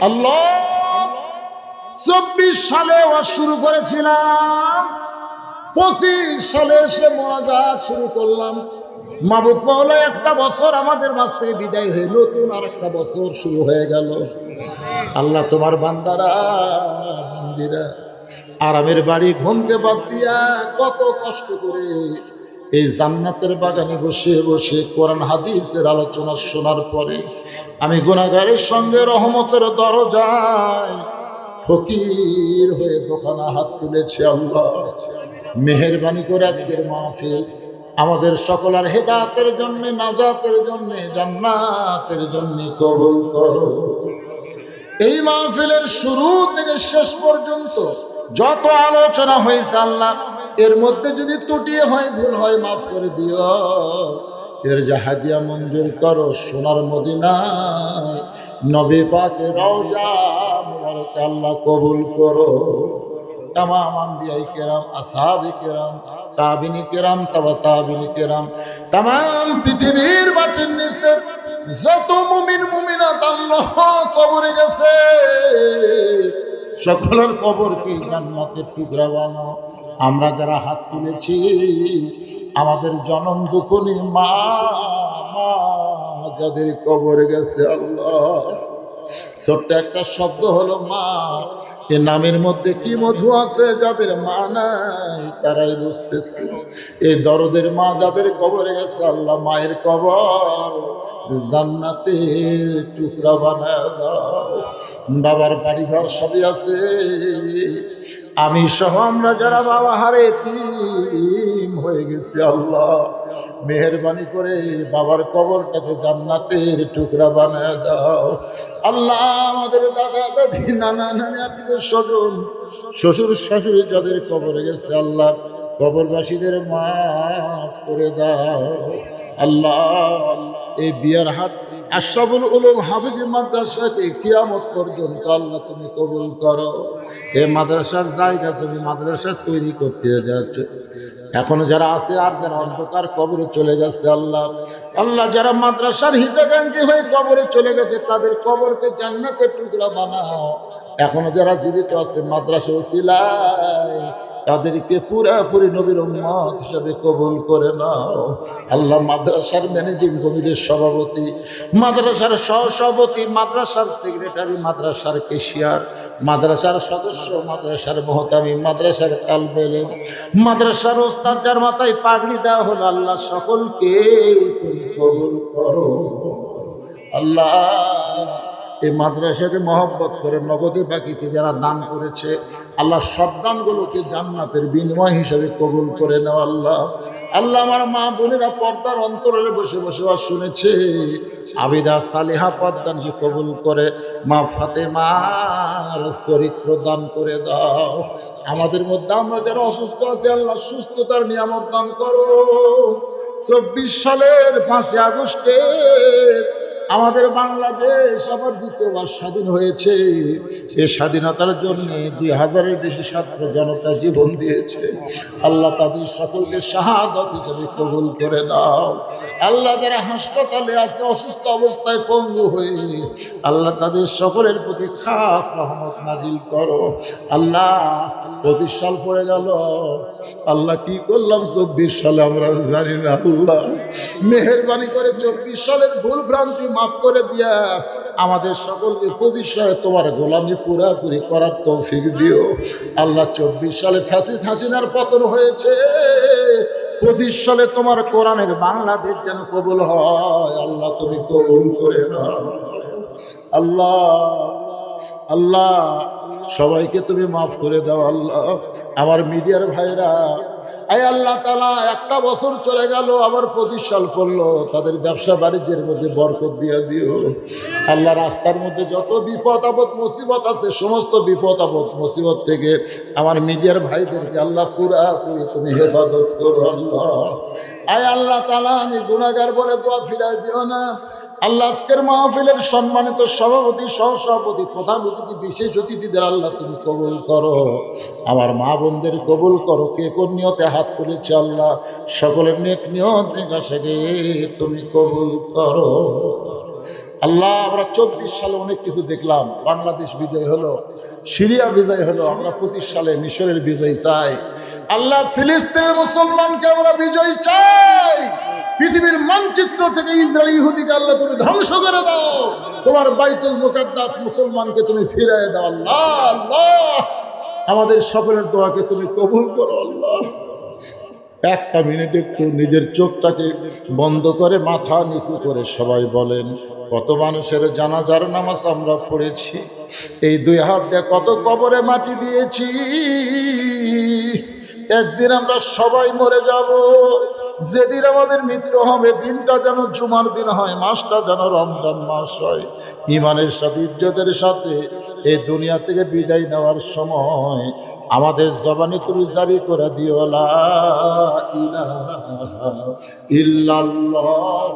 আল্লাহ। চব্বিশ সালে ওয়াজ শুরু করেছিলাম। পঁচিশ সালে এসে মজাজ শুরু করলাম। মাবুক মাওলা একটা বছর আমাদের মাছ থেকে বিদায় হয়ে নতুন আর একটা বছর শুরু হয়ে গেল। আল্লাহ তোমার বান্দারা বান্দিরা আরামের বাড়ি ঘুমকে বাদ দিয়া কত কষ্ট করে এই জান্নাতের বাগানে বসে বসে কোরআন হাদিসের আলোচনা শোনার পরে আমি গুণাগারের সঙ্গে রহমতের দরজায় ফকির হয়ে দোকানা হাত তুলেছে আল্লাহ। মেহরবানি করে আজকের মাহফিল আমাদের সকলের হেদাতের জন্য, নাজাতের জন্য, জান্নাতের জন্য কবুল করো। এই মাহফিলের শুরু থেকে শেষ পর্যন্ত যত আলোচনা হয়েছে আল্লাহ এর মধ্যে যদি ত্রুটি হয়, ভুল হয়, মাফ করে দিও। এর জাহাদিয়া মঞ্জুর করো সোনার মদিনায়। নবী পাকে রওজা আল্লাহ কবুল করো। তামাম আম্বিয়াই কেরাম, আসহাবি কেরাম, তাবিনী কেরাম, তাবা তাবিনী কেরাম। তামাম পৃথিবীর মাটির নিচে যত মুমিন, মুমিনাত আল্লাহ কবরে গেছে। সকলের কবর কি? জান্নাতের টুকরা বানো আমরা যারা হাত তুলেছি, আমাদের জনম দুখনি মা যাদের কবর গেছে আল্লাহ। ছোট্ট একটা শব্দ হলো মা এ নামের মধ্যে কি মধু আছে যাদের মা নাই তারাই বুঝতেছে। এ দরদের মা যাদের কবরে গেছে, আল্লাহ মায়ের কবর জান্নাতের টুকরা বানায় দাও। বাবার বাড়িঘর সবই আছে। আমি সহ আমরা যারা বাবা, হারে তিম হয়ে গেছি আল্লাহ। মেহরবানি করে বাবার কবরটাকে জান্নাতের টুকরা বানায় দাও। আল্লাহ আমাদের দাদা, দাদি, নানা, নানি আপনাদের স্বজন, শ্বশুর শাশুড়ি যাদের কবরে গেছে আল্লাহ, কবরবাসীদের মাফ করে দাও। আল্লাহ, এই বিয়ার হাট আশাবুল উলুম হাফিজ মাদ্রাসাকে কিয়ামত পর্যন্ত আল্লাহ তুমি কবুল করো। এই মাদ্রাসার জায়গা তুমি মাদ্রাসা তৈরি করতে যাচ্ছে। এখনও যারা আছে আর যারা অন্ধকার কবরে চলে গেছে আল্লাহ আল্লাহ যারা মাদ্রাসার হিতাকাঙ্ক্ষী হয়ে কবরে চলে গেছে, তাদের কবরকে জান্নাতের টুকরা বানাও। এখনও যারা জীবিত আছে মাদ্রাসা ওসিলায় তাদেরকে পুরাপুরি নবীর উম্মত হিসাবে কবুল করে নাও। আল্লাহ মাদ্রাসার ম্যানেজিং কমিটির সভাপতি, মাদ্রাসার সহসভাপতি, মাদ্রাসার সেক্রেটারি, মাদ্রাসার কেশিয়ার, মাদ্রাসার সদস্য, মাদ্রাসার মহতামি, মাদ্রাসার তালবেলে মাদ্রাসার ওস্তাদ যার মাথায় পাগড়ি দেওয়া হলো, আল্লাহ সকলকে কবুল করো। আল্লাহ এই মাদ্রাসাকে মহব্বত করে নগদে বাকিতে যারা দান করেছে, আল্লাহ সব দানগুলোকে জান্নাতের বিনিময় হিসাবে কবুল করে নাও আল্লাহ। আল্লাহ আমার মা বোনেরা পর্দার অন্তরে বসে বসে আর শুনেছে। আবিদা সালিহা পদ্মানকে কবুল করে, মা ফাতেমার চরিত্র দান করে দাও। আমাদের মধ্যে আমরা যারা অসুস্থ আছি, আল্লাহ সুস্থতার নিয়ামত দান করো। চব্বিশ সালের পাঁচই আগস্টে আমাদের বাংলাদেশ আবার দ্বিতীয়বার স্বাধীন হয়েছে। এ স্বাধীনতার জন্য দুই হাজারের বেশি ছাত্র জনতা জীবন দিয়েছে। আল্লাহ তাদের সকলকে শাহাদত হিসেবে কবুল করে দাও আল্লাহ যারা হাসপাতালে আছে, অসুস্থ অবস্থায় পঙ্গু হয়ে, আল্লাহ তাদের সকলের প্রতি খাস রহমত নাজিল করো। আল্লাহ, পঁচিশ সাল পড়ে গেল। আল্লাহ কি করলাম? চব্বিশ সালে আমরা জানি না, আল্লাহ। মেহরবানি করে চব্বিশ সালের ভুল ভ্রান্তি মাফ করে দিয়া আমাদের সকলকে সালে তোমার গোলামি পুরাপুরি করার তৌফিক দিও। আল্লাহ চব্বিশ সালে ফ্যাসিস হাসিনার পতন হয়েছে। পঁচিশ সালে তোমার কোরআনের বাংলাদেশ যেন কবুল হয়। আল্লাহ তুমি কবুল করে না আল্লাহ আল্লাহ, সবাইকে তুমি মাফ করে দাও। আল্লাহ আমার মিডিয়ার ভাইরা, আয় আল্লাহ তালা একটা বছর চলে গেল, আবার পঁচিশ সাল পড়ল, তাদের ব্যবসা বাণিজ্যের মধ্যে বরকত দিয়ে দিও। আল্লাহ রাস্তার মধ্যে যত বিপদ আপদ, মুসিবত আছে, সমস্ত বিপদ আপদ, মুসিবত থেকে আমার মিডিয়ার ভাইদেরকে আল্লাহ পুরাপুরি তুমি হেফাজত করো আল্লাহ। আয় আল্লাহ তালা আমি গুণাগার বলে দোয়া ফিরাই দিও না। আল্লাহ আজকের মাহফিলের সম্মানিত সভাপতি, সহসভাপতি, প্রধান অতিথি, বিশেষ অতিথিদের আল্লাহ তুমি কবুল করো। আমার মা বোনদের কবুল করো। কে কোন নিয়তে হাত তুলেছে আল্লাহ? সকলের নেক নিয়ত নিকাশাকে তুমি কবুল করো। আল্লাহ, আমরা চব্বিশ সালে অনেক কিছু দেখলাম। বাংলাদেশ বিজয় হলো, সিরিয়া বিজয় হলো, আমরা পঁচিশ সালে মিশরের বিজয় চাই। আল্লাহ, ফিলিস্তিনের মুসলমানকে আমরা বিজয় চাই। পৃথিবীর মানচিত্র থেকে ইসরায়েল ইহুদিকে আল্লাহ তুমি ধ্বংস করে দাও। তোমার বাইতুল মুকাদ্দাস মুসলমানকে তুমি ফিরিয়ে দাও। আল্লাহ আল্লাহ। আমাদের সকলের দোয়াকে তুমি কবুল করো, আল্লাহ। একটা মিনিট একটু নিজের চোখটাকে বন্ধ করে, মাথা নিচু করে সবাই বলেন, কত মানুষের জানাজার নামাজ আমরা পড়েছি। এই দুই হাত দিয়ে কত কবরে মাটি দিয়েছি। একদিন আমরা সবাই মরে যাব। যেদিন আমাদের মৃত্যু হবে, দিনটা যেন জুমার দিন হয়, মাসটা যেন রমজান মাস হয়। ইমানের সাথে, ইজ্জতের সাথে এই দুনিয়া থেকে বিদায় নেওয়ার সময় আমাদের জবানে তুমি জারি করে দিও, লা ইলাহা ইল্লাল্লাহ